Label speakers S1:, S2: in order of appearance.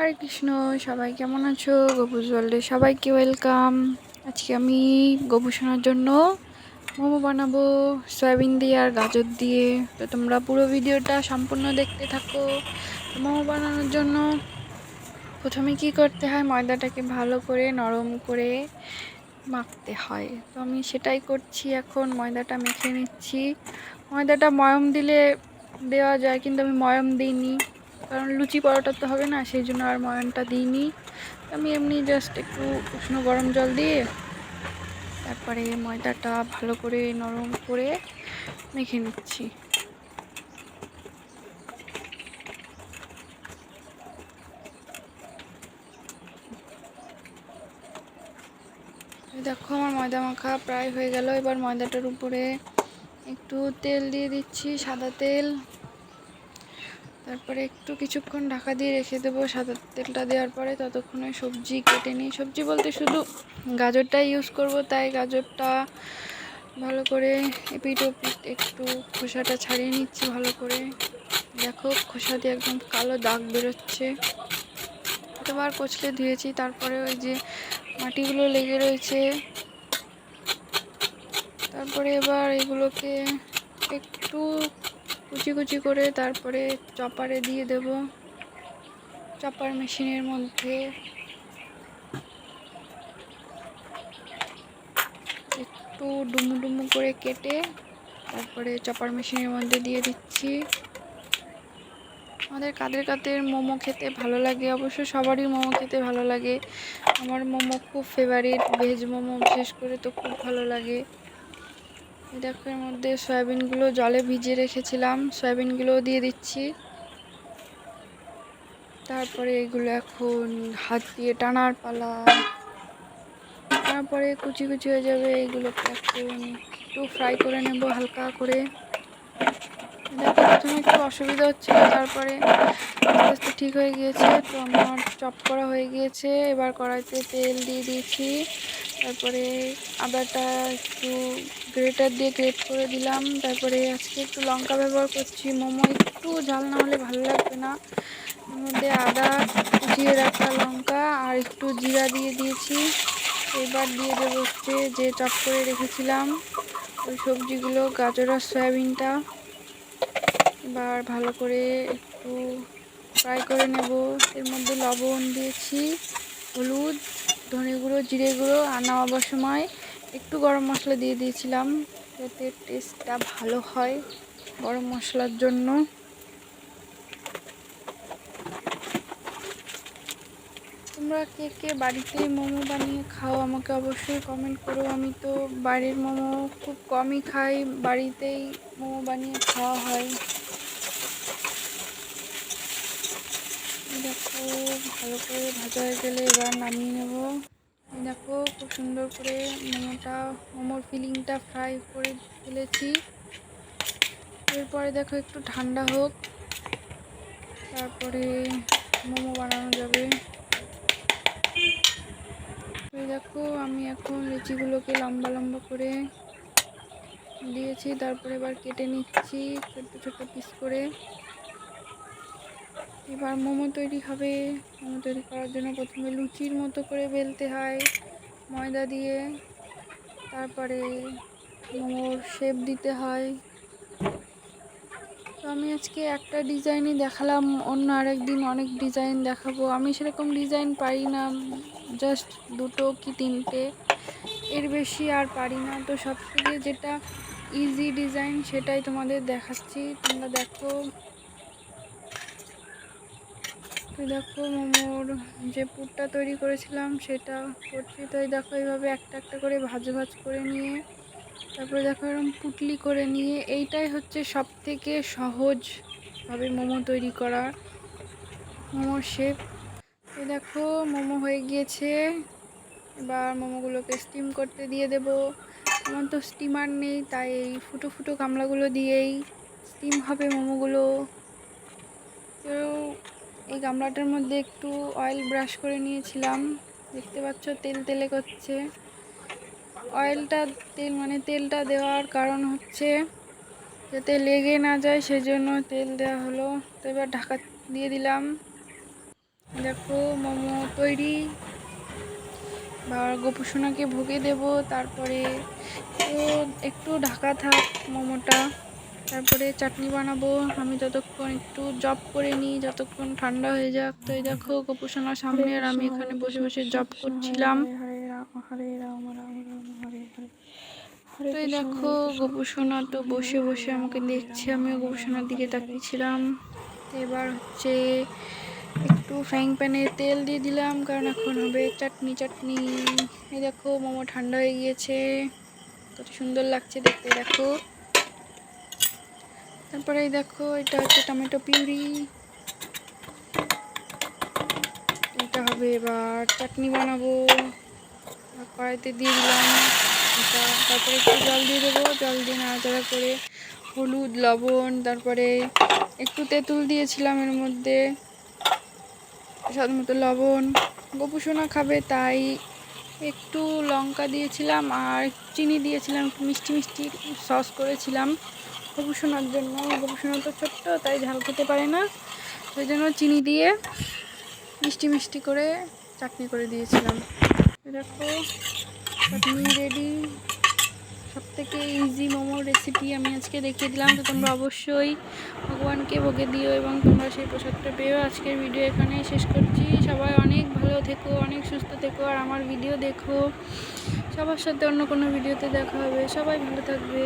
S1: হরে কৃষ্ণ, সবাই কেমন আছো? গোপুস ওয়ার্ল্ডে সবাইকে ওয়েলকাম। আজকে আমি গোপুসোনার জন্য মোমো বানাবো, সয়াবিন দিয়ে আর গাজর দিয়ে। তো তোমরা পুরো ভিডিওটা সম্পূর্ণ দেখতে থাকো। মোমো বানানোর জন্য প্রথমে কি করতে হয়? ময়দাটাকে ভালো করে নরম করে মাখতে হয়। তো আমি সেটাই করছি এখন, ময়দাটা মেখে নিচ্ছি। ময়দাটা ময়ম দিলে দেওয়া যায়, কিন্তু আমি ময়ম দিইনি। কারণ লুচি পরোটা তো হবে না, সেই জন্য আর ময়নটা দিইনি। আমি এমনি জাস্ট একটু উষ্ণ গরম জল দিয়ে তারপরে ময়দাটা ভালো করে নরম করে মেখে নিচ্ছি। দেখো আমার ময়দা মাখা প্রায় হয়ে গেল, এবার ময়দাটার উপরে একটু তেল দিয়ে দিচ্ছি, সাদা তেল। তারপরে একটু কিছুক্ষণ ঢাকা দিয়ে রেখে দেবো, সাদা তেলটা দেওয়ার পরে ততক্ষণে সবজি কেটে নিই। সবজি বলতে শুধু গাজরটাই ইউজ করব, তাই গাজরটা ভালো করে এপিট ওপিট একটু খোসাটা ছাড়িয়ে নিচ্ছি ভালো করে। দেখো খোসা দিয়ে একদম কালো দাগ বেরোচ্ছে। কতবার কচলে ধুয়েছি, তারপরে ওই যে মাটিগুলো লেগে রয়েছে। তারপরে এবার এগুলোকে একটু কুচি কুচি করে তারপরে চপারে দিয়ে দেব। চপার মেশিনের মধ্যে একটু ডুমু ডুমু করে কেটে তারপরে চপার মেশিনের মধ্যে দিয়ে দিচ্ছি। আমাদের কাদের কাদের মোমো খেতে ভালো লাগে? অবশ্য সবারই মোমো খেতে ভালো লাগে। আমার মোমো খুব ফেভারিট ভেজ মোমো বিশেষ করে তো খুব ভালো লাগে। দেখো, এর মধ্যে সয়াবিনগুলো জলে ভিজিয়ে রেখেছিলাম। সয়াবিনগুলোও দিয়ে দিচ্ছি। তারপরে এগুলো এখন হাত দিয়ে টানার পালা। তারপরে কুচি কুচি হয়ে যাবে এইগুলোকে এখন একটু ফ্রাই করে নেব হালকা করে। দেখো, প্রথমে একটু অসুবিধা হচ্ছিল, তারপরে আস্তে আস্তে ঠিক হয়ে গিয়েছে। তো আমার চপ করা হয়ে গিয়েছে। এবার কড়াইতে তেল দিয়ে দিয়েছি। তারপরে আদাটা একটু গ্রেটার দিয়ে গ্রেট করে দিলাম। তারপরে আজকে একটু লঙ্কা ব্যবহার করছি। মোমো একটু ঝাল না হলে ভালো লাগবে না। এর মধ্যে আদা কুচিয়ে রাখা লঙ্কা আর একটু জিরা দিয়ে দিয়েছি। এবার দিয়ে দেবো হচ্ছে যে চপ করে রেখেছিলাম, ওই সবজিগুলো, গাজর আর সয়াবিনটা। এবার ভালো করে একটু ফ্রাই করে নেব। এর মধ্যে লবণ দিয়েছি, হলুদ ধনে গুঁড়ো, জিরে গুঁড়ো আর নামাবার সময় একটু গরম মশলা দিয়ে দিয়েছিলাম যাতে টেস্টটা ভালো হয় গরম মশলার জন্য। তোমরা কে কে বাড়িতে মোমো বানিয়ে খাও আমাকে অবশ্যই কমেন্ট করো। আমি তো বাড়ির মোমো খুব কমই খাই, বাড়িতেই মোমো বানিয়ে খাওয়া হয়। দেখো, ভালো করে ভাজা হয়ে গেলে এবার নামিয়ে নেব। দেখো, খুব সুন্দর করে মোমোটা, মোমোর ফিলিংটা ফ্রাই করে ফেলেছি। এরপরে দেখো, একটু ঠান্ডা হোক, তারপরে মোমো বানানো যাবে। দেখো, আমি এখন লিচিগুলোকে লম্বা লম্বা করে দিয়েছি, তারপরে এবার কেটে নিচ্ছি ছোট ছোট পিস করে। এবার মোমো তৈরি হবে। মোমো তৈরি করার জন্য প্রথমে লুচির মতো করে বেলতে হয়, ময়দা দিয়ে। তারপরে মোমোর শেপ দিতে হয়। তো আমি আজকে একটা ডিজাইনই দেখালাম, অন্য আরেক দিন অনেক ডিজাইন দেখাবো। আমি সেরকম ডিজাইন পারি না জাস্ট দুটো কি তিনটে। এর বেশি আর পারি না। তো সব থেকে যেটা ইজি ডিজাইন সেটাই তোমাদের দেখাচ্ছি। তোমরা দেখো দেখো মোমোর যে পুরটা তৈরি করেছিলাম সেটা করছি। তো দেখো এইভাবে একটা একটা করে ভাজ ভাজ করে নিয়ে, তারপরে দেখো এরকম পুটলি করে নিয়ে, এইটাই হচ্ছে সব থেকে সহজভাবে মোমো তৈরি করা মোমোর শেপ এই দেখো মোমো হয়ে গিয়েছে। এবার মোমোগুলোকে স্টিম করতে দিয়ে দেব। আমার তো স্টিমার নেই, তাই এই ফুটো ফুটো গামলাগুলো দিয়েই স্টিম হবে মোমোগুলো। কেউ এই গামলাটার মধ্যে একটু অয়েল ব্রাশ করে নিয়েছিলাম। দেখতে পাচ্ছ, তেল তেলে করছে। অয়েলটা তেল মানে তেলটা দেওয়ার কারণ হচ্ছে যাতে লেগে না যায়, সেজন্য তেল দেওয়া হলো। তো এবার ঢাকা দিয়ে দিলাম। দেখো, মোমো তৈরি। বা গোপুসোনাকে ভোগে দেব, তারপরে একটু ঢাকা থাক মোমোটা। তারপরে চাটনি বানাবো। আমি যতক্ষণ একটু জব করে নিই, যতক্ষণ ঠান্ডা হয়ে যাক। তো এই দেখো, গোপুসোনার সামনে আর আমি এখানে বসে বসে জব করছিলাম। তো এই দেখো, গোপুসোনা তো বসে বসে আমাকে দেখছে, আমিও গোপুসোনার দিকে তাকিয়েছিলাম। এবার হচ্ছে একটু ফ্রাইং প্যানে তেল দিয়ে দিলাম, কারণ এখন হবে চাটনি চাটনি। এই দেখো, মোমো ঠান্ডা হয়ে গিয়েছে। কত সুন্দর লাগছে দেখতে, দেখো। তারপরে এই দেখো, এটা হচ্ছে টমেটো পিউরি। এটা হবে এবার চাটনি বানাবো। কড়াইতে দিয়ে দিলাম তারপরে একটু জল দিয়ে দেবো। জল দিয়ে নাড়াচাড়া করে হলুদ, লবণ, তারপরে একটু তেঁতুল দিয়েছিলাম এর মধ্যে। স্বাদ মতো লবণ। গোপুসোনা খাবে, তাই একটু লঙ্কা দিয়েছিলাম আর চিনি দিয়েছিলাম, একটু মিষ্টি মিষ্টি সস করেছিলাম। গোপুসোনার জন্য। গোপুসোনা তো ছোট্ট, তাই ঝাল খেতে পারে না। ওই জন্য চিনি দিয়ে মিষ্টি মিষ্টি করে চাটনি করে দিয়েছিলাম। দেখো, চাটনি রেডি সব থেকে ইজি মোমোর রেসিপি আমি আজকে দেখিয়ে দিলাম। তো তোমরা অবশ্যই ভগবানকে ভোগে দিও এবং তোমরা সেই প্রসাদটা পেয়েও আজকের ভিডিও এখানেই শেষ করছি। সবাই অনেক ভালো থেকো, অনেক সুস্থ থেকো, আর আমার ভিডিও দেখো। সবার সাথে অন্য কোনো ভিডিওতে দেখা হবে। সবাই ভালো থাকবে।